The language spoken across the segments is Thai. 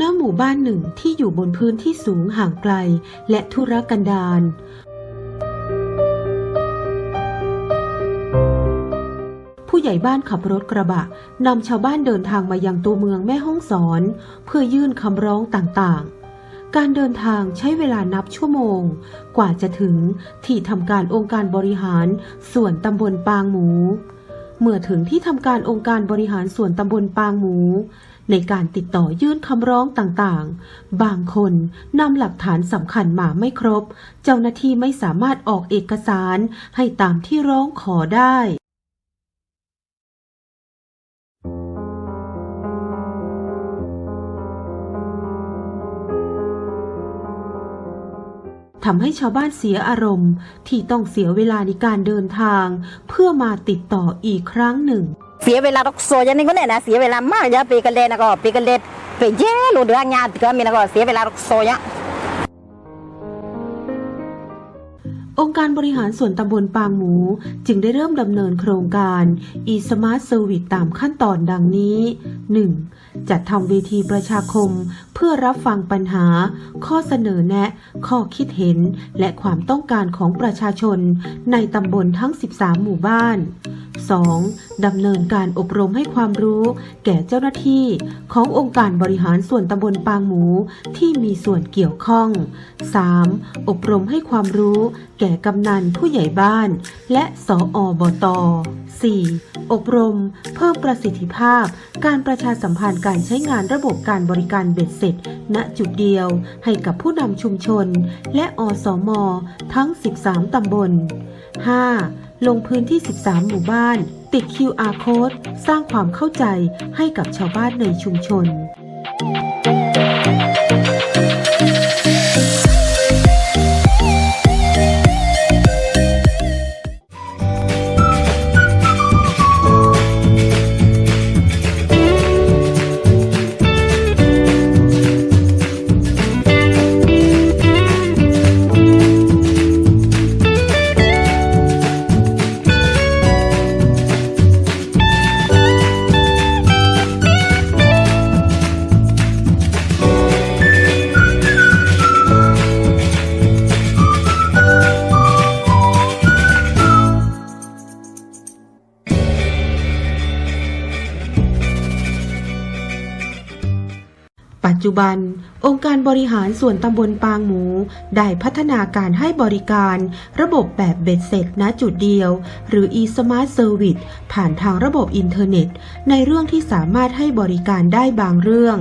ณหมู่บ้านหนึ่งที่อยู่บนพื้นที่สูงห่างไกลและทุรกันดารผู้ใหญ่บ้านขับรถกระบะนำชาวบ้านเดินทางมายังตัวเมืองแม่ฮ่องสอน เพื่อยื่นคำร้องต่างๆ การเดินทางใช้เวลานับชั่วโมง กว่าจะถึงที่ทำการองค์การบริหารส่วนตำบลปางหมู เมื่อถึงที่ทำการองค์การบริหารส่วนตำบลปางหมู ในการติดต่อยื่นคำร้องต่างๆ บางคนนำหลักฐานสำคัญมาไม่ครบ เจ้าหน้าที่ไม่สามารถออกเอกสารให้ตามที่ร้องขอได้ทำให้ชาวบ้านเสียอารมณ์ ที่ต้องเสียเวลาในการเดินทาง เพื่อมาติดต่ออีกครั้งหนึ่ง เสียเวลาตกโซยันนี่ก็เนี่ยนะเสียเวลามาก ya ปีกันเลนะก็ปีกันเลไปเย่ลูเดืองานก็มีนะก็เสียเวลาตกโซยะองค์การบริหารส่วนตำบลปางหมู จึงได้เริ่มดำเนินโครงการ e-smart service ตามขั้นตอนดังนี้ 1. จัดทำเวทีประชาคม เพื่อรับฟังปัญหา ข้อเสนอแนะ ข้อคิดเห็น และความต้องการของประชาชน ในตำบลทั้ง 13 หมู่บ้าน 2. 2. ดำเนินการอบรมให้ความรู้ แก่เจ้าหน้าที่ ขององค์การบริหารส่วนตำบลปางหมูที่มีส่วนเกี่ยวข้อง 3. อบรมให้ความรู้ แก่กำนันผู้ใหญ่บ้าน และสออบต 4. อบรม เพิ่มประสิทธิภาพ การประชาสัมพันธ์การใช้งานระบบการบริการเบ็ดเสร็จ ณจุดเดียว ให้กับผู้นำชุมชน และอสมทั้ง 13 ตำบล 5. ลงพื้นที่ 13 หมู่บ้าน ติด QR code สร้างความเข้าใจให้กับชาวบ้านในชุมชน ปัจจุบัน องค์การบริหารส่วนตำบลปางหมู ได้พัฒนาการให้บริการ ระบบแบบเบ็ดเสร็จณจุดเดียว หรือ e-smart service ผ่านทางระบบอินเทอร์เน็ต ในเรื่องที่สามารถให้บริการได้บางเรื่อง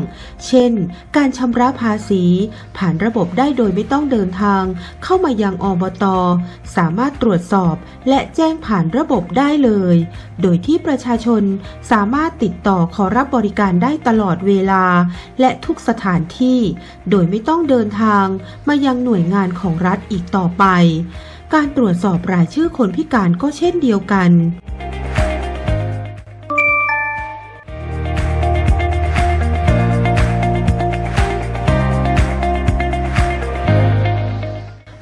เช่น การชำระภาษี ผ่านระบบได้โดยไม่ต้องเดินทาง เข้ามายังอบต สามารถตรวจสอบ และแจ้งผ่านระบบได้เลย โดยที่ประชาชนสามารถติดต่อขอรับบริการได้ตลอดเวลา และทุกสถานที่ โดยไม่ต้องเดินทางมายังหน่วยงานของรัฐอีกต่อไป การตรวจสอบรายชื่อคนพิการก็เช่นเดียวกัน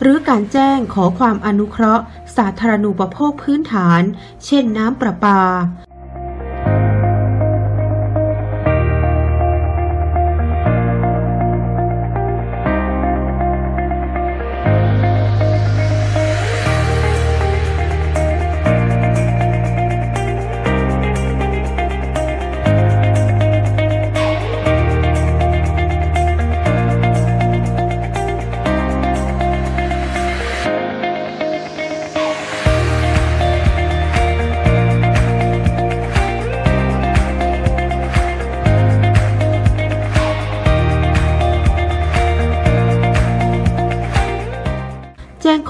หรือการแจ้งขอความอนุเคราะห์ สาธารณูปโภคพื้นฐาน เช่นน้ำประปา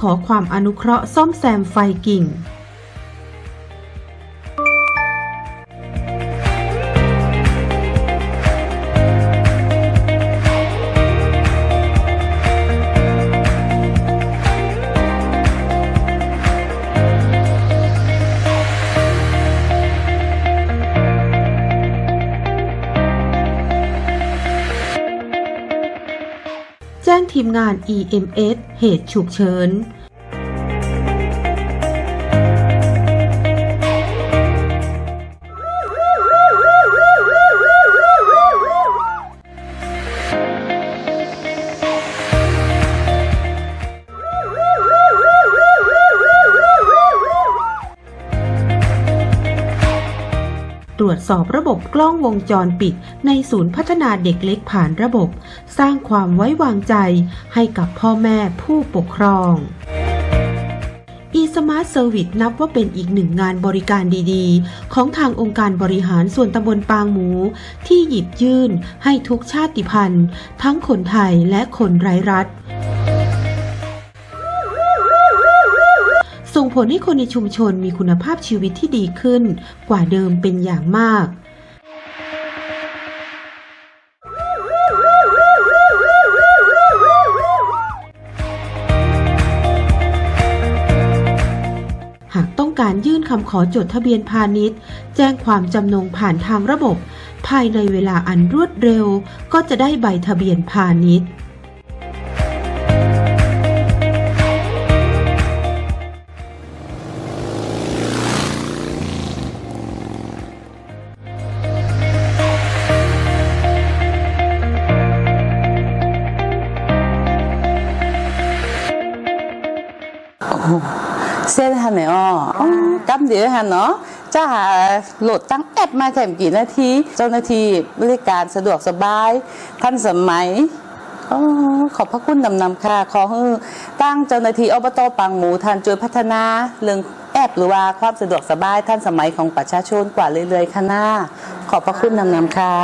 ขอความอนุเคราะห์ซ่อมแซมไฟกิ่ง ทีมงาน EMS เหตุฉุกเฉิน ตรวจสอบระบบกล้องวงจรปิด ในศูนย์พัฒนาเด็กเล็กผ่านระบบ สร้างความไว้วางใจให้กับพ่อแม่ผู้ปกครอง e-smart service นับว่าเป็นอีกหนึ่งงานบริการดีๆ ของทางองค์การบริหารส่วนตำบลปางหมู ที่หยิบยื่นให้ทุกชาติพันธุ์ ทั้งคนไทยและคนไร้รัฐ ส่งผลให้คนในชุมชนมีคุณภาพชีวิตที่ดีขึ้น กว่าเดิมเป็นอย่างมากหากต้องการยื่นคำขอจดทะเบียนพาณิชย์ แจ้งความจำนงผ่านทางระบบ ภายในเวลาอันรวดเร็ว ก็จะได้ใบทะเบียนพาณิชย์ เส้นหันไหนอ้ออ๋อกำเดียวหันเนาะจะหาโหลดตั้งแอปมาแค่กี่นาทีเจ้าหน้าที่บริการสะดวกสบายทันสมัยอ๋อขอบพระคุณนำนำค่ะ ขอให้ตั้งเจ้าหน้าที่อบตปังหมูทันช่วยพัฒนา เรื่องแอปหรือว่าความสะดวกสบายทันสมัยของประชาชนกว่าเรื่อยๆค่ะหน้าขอบพระคุณนำนำค่ะ